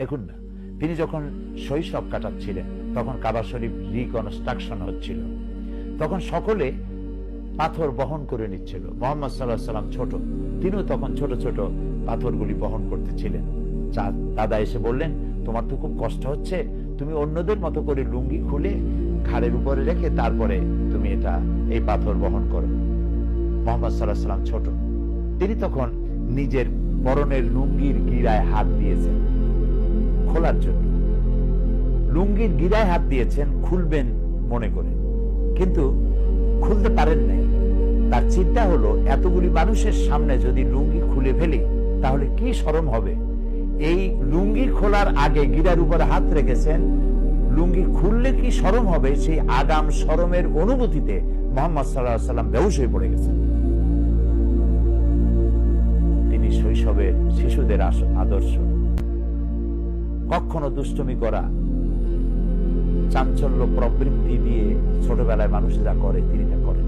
দেখুন না, তিনি যখন শৈশব কাটাচ্ছিলেন, তখন কাবা শরীফ রিকনস্ট্রাকশন হচ্ছিল। তখন সকলে পাথর বহন করে নিচ্ছিল। মোহাম্মদ সাল্লাহ সাল্লাম ছোট, তিনিও তখন ছোট ছোট পাথরগুলি বহন করতেছিলেন। দাদা এসে বললেন, তোমার তো খুব কষ্ট হচ্ছে, তুমি অন্যদের মতো করে লুঙ্গি খুলে ঘাড়ের উপরে রেখে তারপরে তুমি এটা, এই পাথর বহন করো। মোহাম্মদ সাল্লাহ সাল্লাম ছোট। তিনি তখন নিজের পরনের লুঙ্গির গিরায় হাত দিয়েছেন। খোলার জন্য। লুঙ্গির গিরায় হাত দিয়েছেন খুলবেন মনে করে। কিন্তু খুলতে পারেন নাই। তার চিন্তা হলো, এতগুলি মানুষের সামনে যদি লুঙ্গি খুলে ফেলি, তাহলে কি শরম হবে? এই লুঙ্গি খোলার আগে গিরার উপরে হাত রেখেছেন। লুঙ্গি খুললে কি শরম হবে? সেই আগাম শরমের অনুভূতিতে মোহাম্মদ সাল্লাহ সাল্লাম বেহুশ হয়ে পড়ে গেছেন। তিনি শৈশবের শিশুদের আদর্শ কখনো দুষ্টমি করা চাঞ্চল্য প্রবৃত্তি দিয়ে ছোটবেলায় মানুষ যা করে তিনি তা করেন।